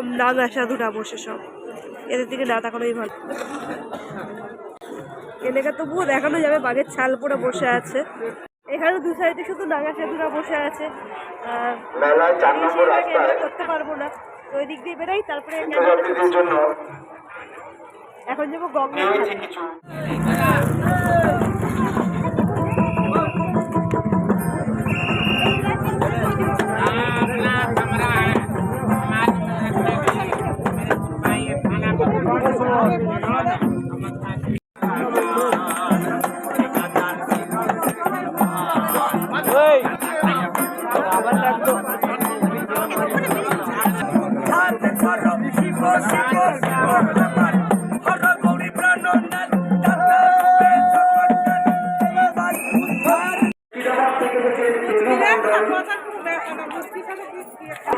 সব নাগা সাধুরা বসে সব। এদের দিকে না তাকানোই ভালো। এলাকা তবুও দেখানো যাবে বাঘের ছাল পরে বসে আছে। এখানে দু সাইডে শুধু নাগা সাধুরা বসে আছে। করতে পারব না। তো ওই দিক দিয়ে বেরোই তারপরে এখন যাব গঙ্গা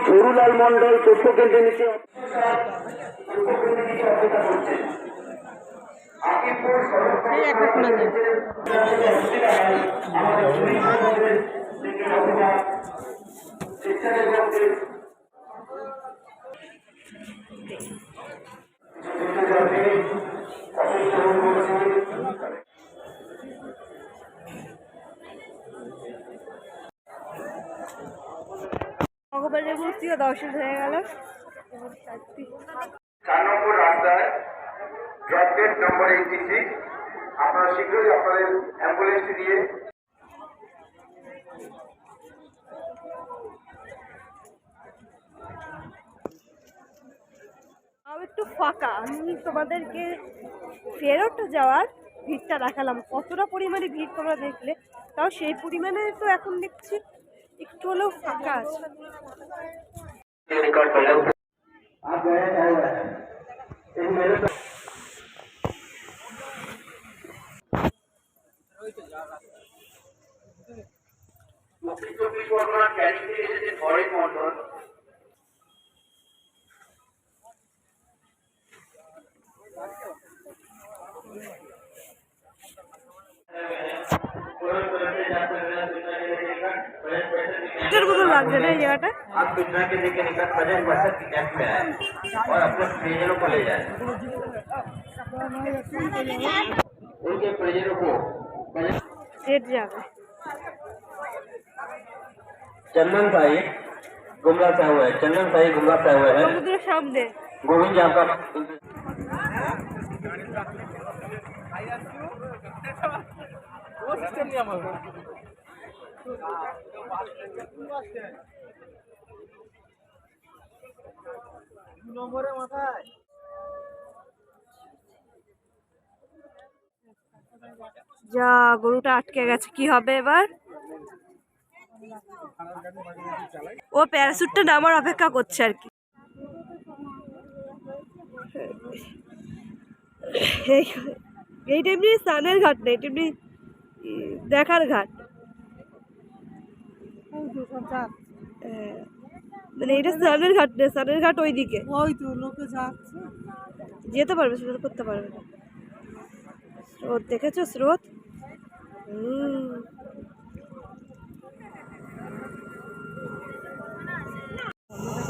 নুরুলাল মন্ডল তথ্য কেন্দ্রের নিচে। ভগবানের মূর্তিও হয়ে গেল। নম্বর রাস্তায় drop gate number eighty six আপনারা শীঘ্রই আপনাদের অ্যাম্বুলেন্সটি দিয়ে তাও একটু ফাঁকা। আমি তোমাদেরকে ফেরত যাওয়ার ভিড়টা দেখালাম। কতটা পরিমাণে ভিড় তোমরা দেখলে, তাও সেই পরিমাণে তো এখন দেখছি একটু হলেও ফাঁকা আছে। এটার মতো লাগছে না এই জায়গাটা आप पिछड़ा के लेकर निकट प्रेजेंट वर्षक की कैंप में आए और अपने परिजनों को ले जाए उनके परिजनों को সেট যাবে चंदन भाई गुमला से हुए हैं चंदन भाई गुमला से हुए हैं সমুদ্রের সামনে गोविंद जी आपका যা, গরুটা আটকে গেছে। কি হবে এবার? ও প্যারাসুটটা নামার অপেক্ষা করছে আর কি। এই- এইটা এমনি স্নানের ঘাট না এটা এমনি দেখার ঘাট। মানে এটা স্নানের ঘাট না ঘাট ওইদিকে। ওই তো লোকে যাচ্ছে। যেতে পারবে সেটা করতে পারবে না। স্রোত দেখেছ স্রোত? হুম।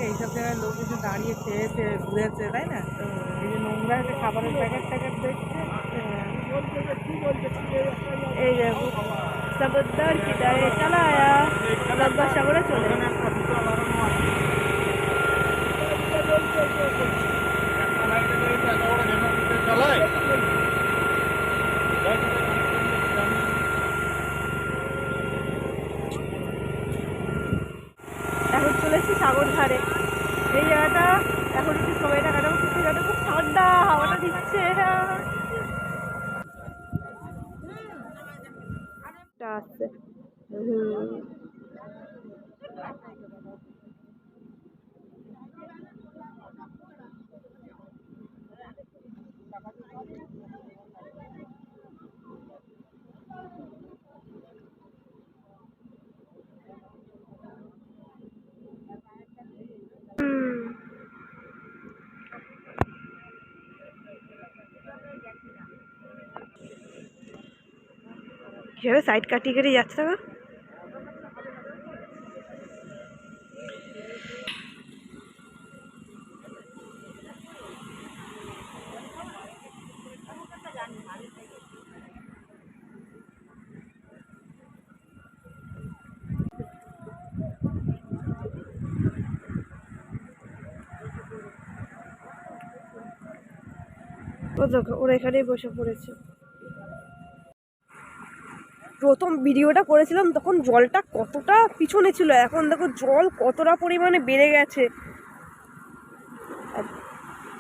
এইসব জায়গায় লোক এসে দাঁড়িয়ে খেয়েছে ঘুরেছে তাই না? তো এই যে নোংরা খাবারের প্যাকেট ট্যাকেট দেখছে। এই দেখো সমুদ্র কিনারে চলা সাগরে চলে এখন চলে সাগর ধারে। এই জায়গাটা এখন একটু সময়টা কাটাবো কিন্তু জায়গাটা খুব ঠান্ডা, হাওয়াটা দিচ্ছে আসছে হুম। কীভাবে সাইড কাটিয়ে কেটে যাচ্ছে না ও ওরা এখানেই বসে পড়েছে। প্রথম ভিডিওটা করেছিলাম, তখন জলটা কতটা পিছনে ছিল, এখন দেখো জল কতটা পরিমাণে বেড়ে গেছে।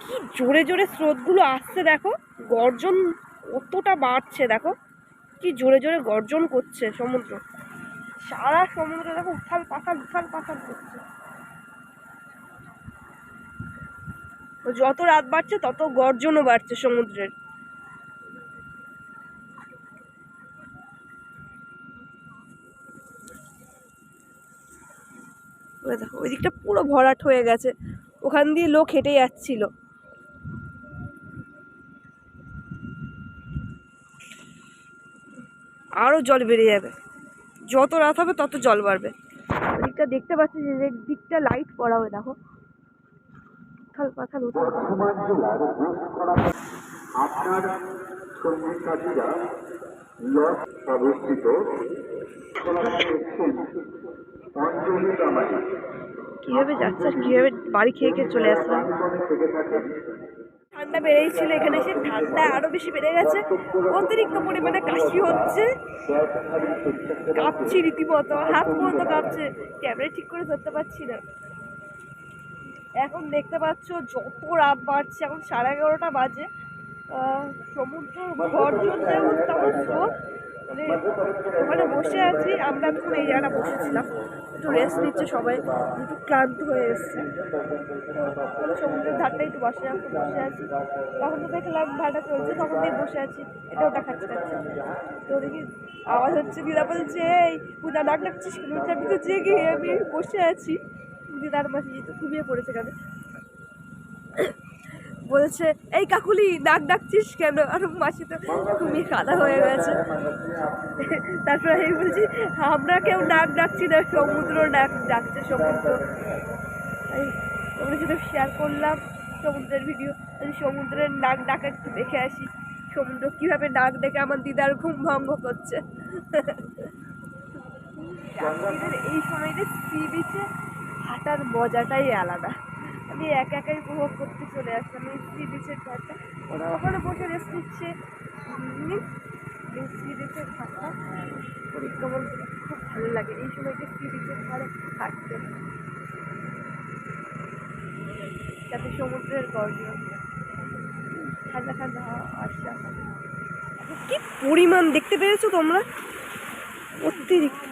কি জোরে জোরে স্রোতগুলো আসছে দেখো, গর্জন কতটা বাড়ছে দেখো, কি জোরে জোরে গর্জন করছে সমুদ্র। সারা সমুদ্র দেখো উথাল পাথাল উথাল পাথাল করছে। যত রাত বাড়ছে, তত গর্জনও বাড়ছে সমুদ্রের। ওই দেখো ওই দিকটা পুরো ভরাট হয়ে গেছে। ওখান দিয়ে লোক হেঁটে যাচ্ছিল। আরও জল বেড়ে যাবে। যত রাত হবে তত জল বাড়বে। ওদিকটা দেখতে পাচ্ছি যে দিকটা লাইট পড়া হয়, দেখো। পাথাল আপনার কীভাবে যাচ্ছে কীভাবে বাড়ি খেয়ে খেয়ে চলে আসলাম ঠান্ডা বেড়েই ছিল এখানে এসে ঠান্ডা আরও বেশি বেড়ে গেছে। অতিরিক্ত পরিমাণে কাশি হচ্ছে। কাঁপছি রীতিমতো, হাত পর্যন্ত কাঁপছে। ক্যামেরা ঠিক করে ধরতে পারছি না। এখন দেখতে পাচ্ছ যত রাত বাড়ছে, এখন সাড়ে এগারোটা বাজে। সমুদ্র গর্জন যেমন তেমন স্রোত। মানে ওখানে বসে আছি, আমরা তখন এই জায়গাটা বসেছিলাম। একটু রেস্ট নিচ্ছে, সবাই একটু ক্লান্ত হয়ে এসছে। সমুদ্রের ধারটা একটু বসে বসে আছি। তখন তো দেখলাম ভাড়া চলছে, তখন দিয়ে বসে আছি এটা ওটা খাচ্ছে তো দেখি আওয়াজ হচ্ছে, দিদা বলছে, এই, পূজা ডাক ডাকছিস আমি তো জেগে, আমি বসে আছি। দিদার মাসি তো ঘুমিয়ে পড়েছে কেন বলছে, এই কাকুলি, নাক ডাকছিস কেন? আর মাসি তো ঘুমিয়ে কাদা হয়ে গেছে। তারপরে আমি বলছি, আমরা কেউ নাক ডাকছি না, সমুদ্র নাক ডাকছে, সমুদ্র। এই, তোমাদের সাথে শেয়ার করলাম সমুদ্রের ভিডিও আমি সমুদ্রের নাক ডাকা একটু দেখে আসি, সমুদ্র কীভাবে নাক ডেকে আমার দিদার ঘুম ভঙ্গ করছে। এই সময়টা সি বিচে হাঁটার মজাটাই আলাদা। আমি একা একাই উপভোগ করতে চলে আসলাম আমি সি বিচের ওরা ওখানে বসে রেস্ট নিচ্ছে। সি বিচের ঘাটটা পরিক্রমণ খুব ভালো লাগে। এই সময়টা সি বিচের ধারে হাঁটতে। যাতে সমুদ্রের গর্জন। ঠান্ডা ঠান্ডা হাওয়া আসছে। এখন। কি পরিমাণ দেখতে পেরেছ তোমরা? অতিরিক্ত।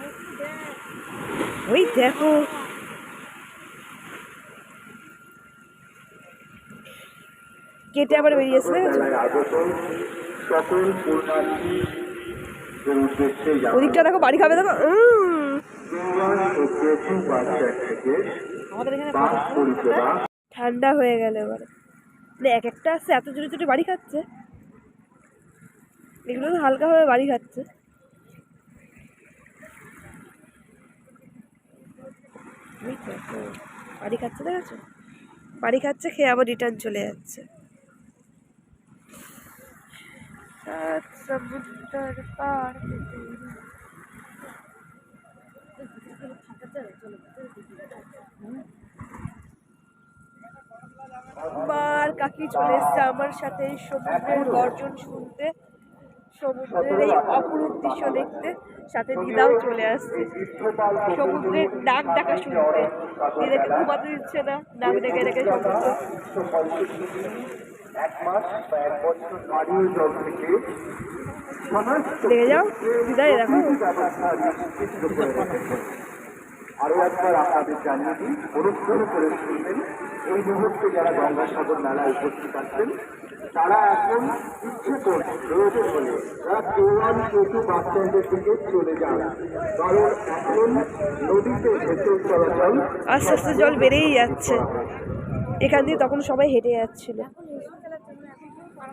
ওই দেখো। কেটে আবার বেরিয়েছে। ওদিকটা দেখো, বাড়ি খাবে দেখো। আমাদের এখানে ঠান্ডা হয়ে গেল এবারে। মানে এক একটা আসছে, এত জোরে জোরে বাড়ি খাচ্ছে। এগুলো তো হালকাভাবে বাড়ি খাচ্ছে। বাড়ি খাচ্ছে দেখেছ বাড়ি খাচ্ছে, খেয়ে আবার রিটার্ন চলে যাচ্ছে। সাত সমুদ্র পার আমার কাকি চলে এসছে আমার সাথে এই সমুদ্রের গর্জন শুনতে। সমুদ্রের এই অপরূপ দৃশ্য দেখতে। সাথে দিদাও চলে আসছে। সমুদ্রের ডাক ডাকা শুনতে। দিদাকে ঘুমাতে দিচ্ছে না। ডাক ডেকে ডেকে সমুদ্র। এক মাস বা এক বছর পানীয় জল থেকে দেখে যাও একবার আপনাদের জানিয়ে দিই অনুগ্রহ করে শুনবেন। এই মুহূর্তে যারা গঙ্গাসাগর মেলায় উপস্থিত আছেন তারা এখন ইচ্ছে করে প্রয়োজন হলে তারা চৌয়ান চৌটু বাস স্ট্যান্ডের দিকে চলে যান কারণ এখন নদীতে ভেসে চলাচল আস্তে আস্তে জল বেড়েই যাচ্ছে। এখান দিয়ে তখন সবাই হেঁটে যাচ্ছিল।